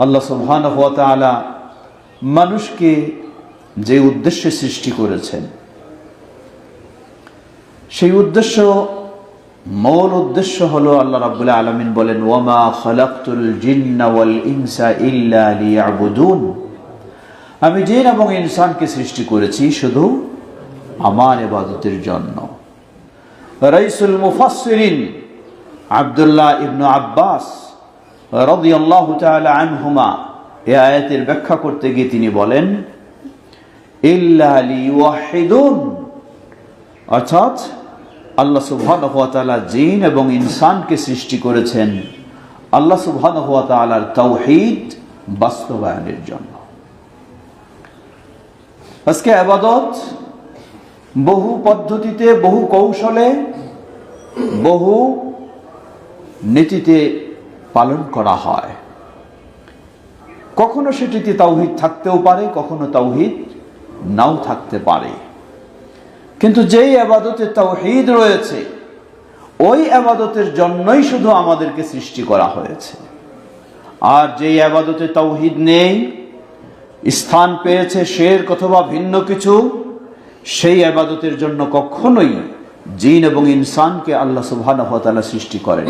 আল্লাহ সুবহান তাআলা মানুষকে যে উদ্দেশ্যে সৃষ্টি করেছেন, সেই উদ্দেশ্য, মৌল উদ্দেশ্য হলো আল্লাহ রাব্বুল আলামিন বলেন, ওয়ামা খালাকতুল জিন্না ওয়াল ইনসা ইল্লা আমি জিন এবং ইনসানকে সৃষ্টি করেছি শুধু আমার ইবাদতের জন্য। রাইসুল মুফাসসিরিন আব্দুল্লাহ ইবনু আব্বাস রাদিয়াল্লাহু তাআলা আনহুমা এই আয়াতের ব্যাখ্যা করতে গিয়ে তিনি বলেন অর্থাৎ আল্লাহ সুবহানাহু ওয়া জিন এবং ইনসানকে সৃষ্টি করেছেন। আল্লাহ সুবহানাহু ওয়া তাআলার তাওহীদ বাস্তবায়নের জন্য। আজকে আবাদত বহু পদ্ধতিতে, বহু কৌশলে, বহু নীতিতে পালন করা হয়। কখনো সেটিতে তাওহিদ থাকতেও পারে, কখনো তাওহিদ নাও থাকতে পারে। কিন্তু যেই আবাদতে তাওহিদ রয়েছে, ওই আবাদতের জন্যই শুধু আমাদেরকে সৃষ্টি করা হয়েছে। আর যেই আবাদতে তাওহিদ নেই, স্থান পেয়েছে, শের অথবা ভিন্ন কিছু, সেই আবাদতের জন্য কখনোই জিন এবং ইনসানকে আল্লাহ তাআলা সৃষ্টি করেন